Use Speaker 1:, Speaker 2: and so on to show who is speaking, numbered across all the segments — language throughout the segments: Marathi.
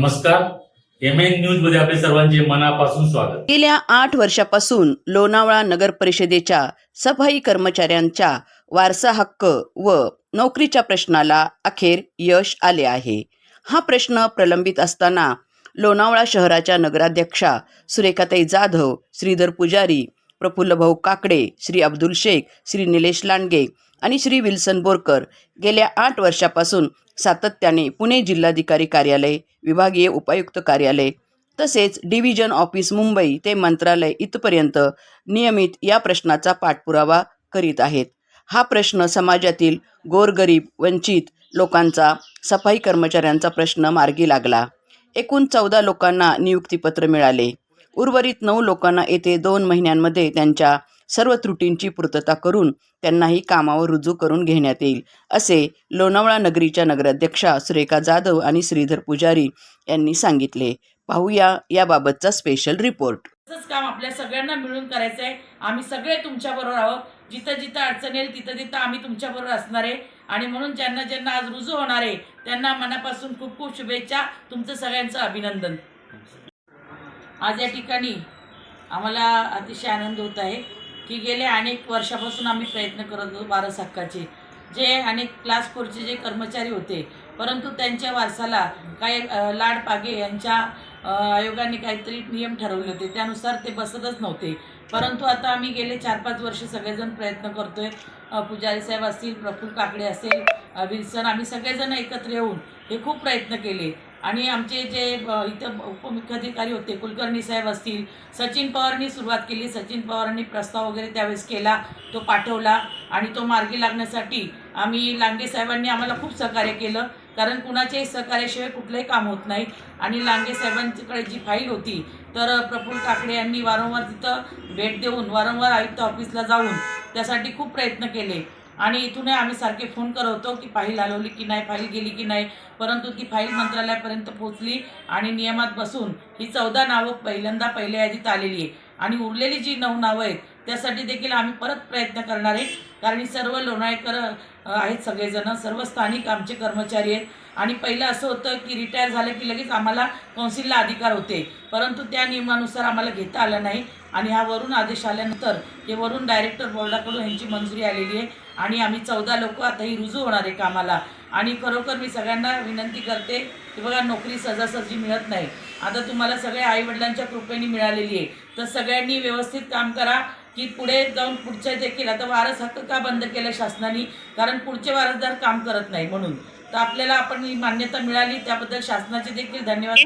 Speaker 1: नमस्कार. एम एन न्यूजमध्ये आपले सर्वांचे मनापासून स्वागत.
Speaker 2: गेल्या आठ वर्षापासून लोणावळा नगर परिषदेच्या सफाई कर्मचाऱ्यांच्या वारसा हक्क व नोकरीच्या प्रश्नाला अखेर यश आले आहे. हा प्रश्न प्रलंबित असताना लोणावळा शहराच्या नगराध्यक्षा सुरेखाताई जाधव श्रीधर पुजारी प्रफुल्लभाऊ काकडे श्री अब्दुल शेख श्री निलेश लांडगे आणि श्री विल्सन बोरकर गेल्या आठ वर्षापासून सातत्याने पुणे जिल्हाधिकारी कार्यालय विभागीय उपायुक्त कार्यालय तसेच डिव्हिजन ऑफिस मुंबई ते मंत्रालय इथपर्यंत नियमित या प्रश्नाचा पाठपुरावा करीत आहेत. हा प्रश्न समाजातील गोरगरीब वंचित लोकांचा सफाई कर्मचाऱ्यांचा प्रश्न मार्गी लागला. एकूण चौदा लोकांना नियुक्तीपत्र मिळाले. उर्वरित नऊ लोकांना येथे दोन महिन्यांमध्ये त्यांच्या सर्व त्रुटींची पूर्तता करून त्यांनाही कामावर रुजू करून घेण्यात येईल असे लोणावळा नगरीच्या नगराध्यक्षा सुरेखा जाधव आणि श्रीधर पुजारी यांनी सांगितले. पाहूया याबाबतचा स्पेशल रिपोर्ट
Speaker 3: काम आपल्या सगळ्यांना मिळून करायचं आहे आम्ही सगळे तुमच्याबरोबर आहोत. जिथं जिथं अडचण येईल तिथं तिथं आम्ही तुमच्याबरोबर असणार आहे. आणि म्हणून ज्यांना ज्यांना आज रुजू होणार आहे त्यांना मनापासून खूप खूप शुभेच्छा. तुमचं सगळ्यांचं अभिनंदन. आज या ठिकाणी आम्हाला अतिशय आनंद होत आहे की गेल्या अनेक वर्षापासून आम्ही प्रयत्न करत होतो वारस हक्काचे. जे अनेक क्लास फोरचे जे कर्मचारी होते परंतु त्यांच्या वारसाला काही लाड पागे यांच्या आयोगाने काहीतरी नियम ठरवले होते. त्यानुसार ते बसतच नव्हते. परंतु आता आम्ही गेले चार पाच वर्ष सगळेजण प्रयत्न करतोय. पुजारी साहेब असतील प्रफुल्ल काकडे असेल विल्सन आम्ही सगळेजण एकत्र येऊन हे खूप प्रयत्न केले. आणि आमचे जे इथं उपमुख्याधिकारी होते कुलकर्णी साहेब असतील सचिन पवारांनी सुरुवात केली. सचिन पवारांनी प्रस्ताव वगैरे त्यावेळेस केला तो पाठवला आणि तो मार्गी लागण्यासाठी आम्ही लांडे साहेबांनी आम्हाला खूप सहकार्य केलं. कारण कुणाच्याही सहकार्याशिवाय कुठलंही काम होत नाही. आणि लांडे साहेबांकडे जी फाईल होती तर प्रफुल्ल काकडे यांनी वारंवार तिथं भेट देऊन वारंवार आयुक्त ऑफिसला जाऊन त्यासाठी खूप प्रयत्न केले. आणि इथूनही आम्ही सारखे फोन करवतो की फाईल हलवली की नाही फाईल गेली की नाही परंतु ती फाईल मंत्रालयापर्यंत पोहोचली आणि नियमात बसून ही चौदा नावं पहिल्यांदा पहिल्या यादीत आलेली आहे आणि उरलेली जी नऊ नावं आहेत त्यासाठी देखील आम्ही परत प्रयत्न करणार आहे. कारण सर्व लोणाळेकर आहेत सगळेजण सर्व स्थानिक आमचे कर्मचारी आहेत. आणि पहिलं असं होतं की रिटायर झालं की लगेच आम्हाला कौन्सिलला अधिकार होते. परंतु त्या नियमानुसार आम्हाला घेता आलं नाही आणि हा वरून आदेश आल्यानंतर हे वरून डायरेक्टर बोर्डाकडून ह्यांची मंजुरी आलेली आहे आणि आम्ही चौदा लोक आता ही रुजू होणार आहे कामाला. आणि खरोखर मी सगळ्यांना विनंती करते की बघा नोकरी सहजासहजी मिळत नाही. आता तुम्हाला सगळ्या आईवडिलांच्या कृपेने मिळालेली आहे. तर सगळ्यांनी व्यवस्थित काम करा की पुढे जाऊन पुढच्या देखील. आता वारस हक्क का बंद केलं शासनाने? कारण पुढचे वारसदार काम करत नाही म्हणून. तर आपल्याला आपण ही मान्यता मिळाली. त्याबद्दल शासनाचे देखील धन्यवाद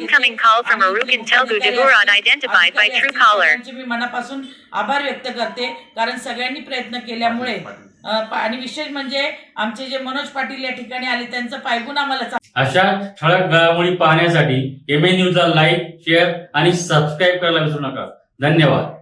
Speaker 3: मी मनापासून आभार व्यक्त करते. कारण सगळ्यांनी प्रयत्न केल्यामुळे आणि विशेष म्हणजे आमचे जे मनोज पाटील या ठिकाणी आले त्यांचं पायगुण आम्हाला
Speaker 1: अशा ठळक घडामोडी पाहण्यासाठी एम एन न्यूजला लाईक शेअर आणि सबस्क्राईब करायला विसरू नका. धन्यवाद.